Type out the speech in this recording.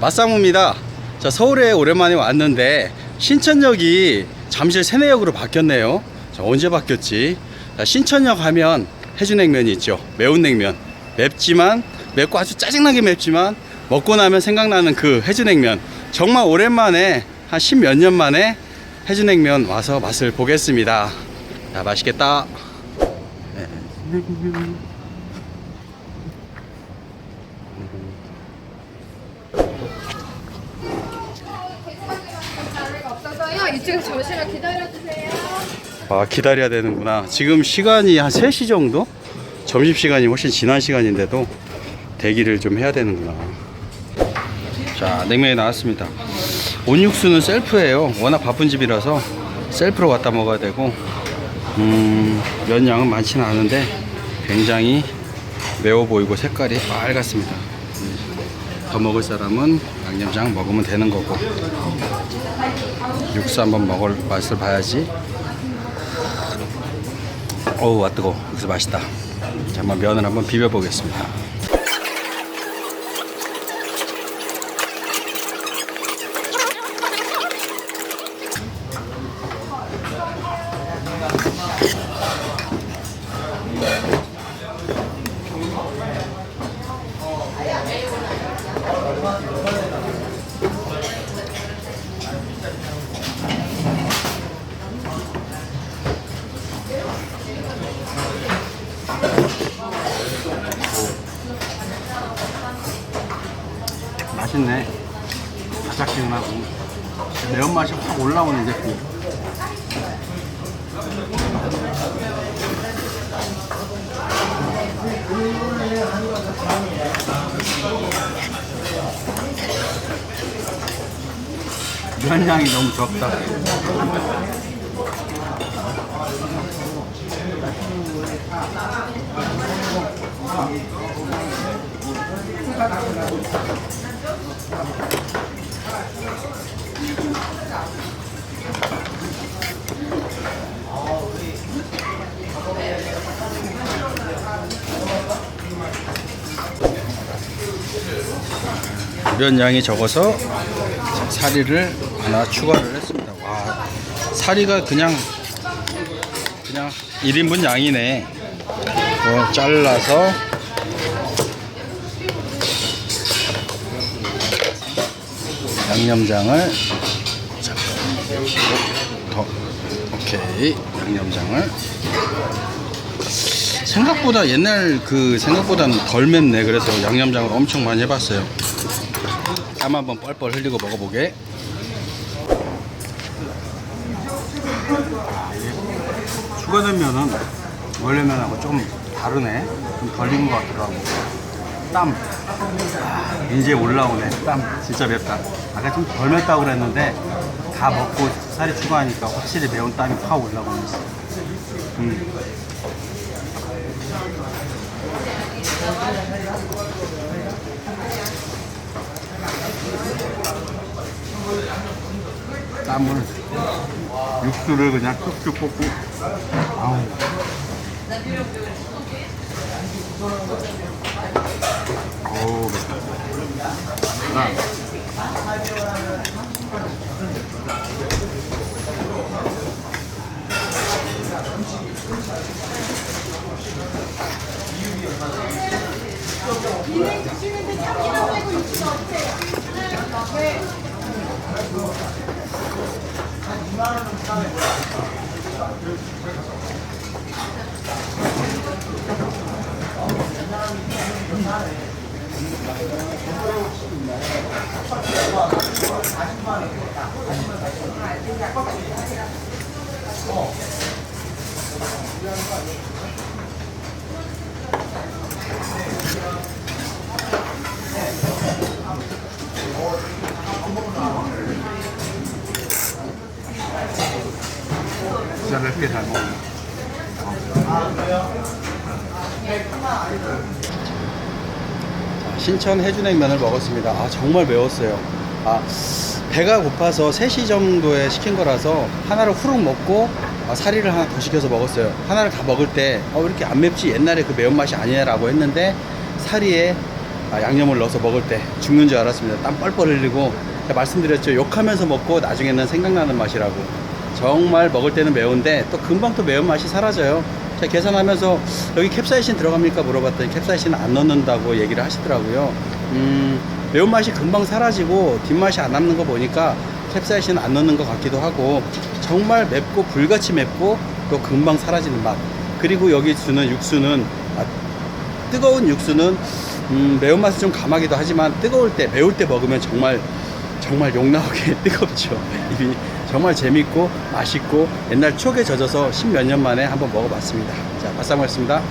맛사무입니다. 자, 서울에 오랜만에 왔는데 신천역이 잠실 세내역으로 바뀌었네요. 자, 언제 바뀌었지? 자, 신천역 하면 해주냉면이 있죠. 매운 냉면. 맵지만 맵고 아주 짜증나게 맵지만 먹고 나면 생각나는 그 해주냉면. 정말 오랜만에 한 십 몇 년 만에 해주냉면 와서 맛을 보겠습니다. 자, 맛있겠다. 자 이쪽에서 잠시만 기다려주세요. 아 기다려야 되는구나. 지금 시간이 한 3시 정도? 점심시간이 훨씬 지난 시간인데도 대기를 좀 해야 되는구나. 자 냉면이 나왔습니다. 온육수는 셀프예요. 워낙 바쁜 집이라서 셀프로 갖다 먹어야 되고 음, 면 양은 많지는 않은데 굉장히 매워 보이고 색깔이 빨갛습니다. 음, 더 먹을 사람은 양념장 먹으면 되는 거고 육수 한번 먹을 맛을 봐야지. 어우 와 뜨거 육수 맛있다. 자 한번 면을 한번 비벼 보겠습니다 맛있네. 바삭지근하고. 매운맛이 확 올라오는 제품. 면량이 너무 적다 면량이 적어서 사리를 하나 추가를 했습니다. 와, 사리가 그냥 그냥 1인분 양이네. 어, 잘라서 양념장을 자, 더 오케이. 양념장을. 생각보다 옛날 그 생각보다는 덜 맵네. 그래서 양념장을 엄청 많이 해봤어요. 땀 한번 뻘뻘 흘리고 먹어보게. 추가된 면은 원래 면하고 좀 다르네. 좀 덜 익은 것 같더라고 땀. 아, 이제 올라오네. 땀. 진짜 맵다. 아까 좀 덜 맵다고 그랬는데 다 먹고 살이 추가하니까 확실히 매운 땀이 확 올라오네 음. 땀을 육수를 그냥 쭉쭉 뽑고. 아우 어우 맵다 나 진짜 맵게 잘 먹네 신천 해주냉면을 먹었습니다. 아 정말 매웠어요. 아 배가 고파서 3시 정도에 시킨 거라서 하나를 후룩 먹고 아, 사리를 하나 더 시켜서 먹었어요. 하나를 다 먹을 때 어, 왜 이렇게 안 맵지? 옛날에 그 매운맛이 아니야라고 했는데 사리에 아, 양념을 넣어서 먹을 때 죽는 줄 알았습니다. 땀 뻘뻘 흘리고 제가 말씀드렸죠. 욕하면서 먹고 나중에는 생각나는 맛이라고. 정말 먹을 때는 매운데 또 금방 또 매운맛이 사라져요. 제가 계산하면서 여기 캡사이신 들어갑니까 물어봤더니 캡사이신 안 넣는다고 얘기를 하시더라고요. 음, 매운맛이 금방 사라지고 뒷맛이 안 남는 거 보니까 캡사이신 안 넣는 것 같기도 하고 정말 맵고 불같이 맵고 또 금방 사라지는 맛. 그리고 여기 주는 육수는 아, 뜨거운 육수는 음, 매운맛을 좀 감하기도 하지만 뜨거울 때 매울 때 먹으면 정말 정말 욕 나오게 뜨겁죠. 정말 재밌고 맛있고 옛날 추억에 젖어서 십몇 년 만에 한번 먹어봤습니다. 자, 바싹 먹겠습니다.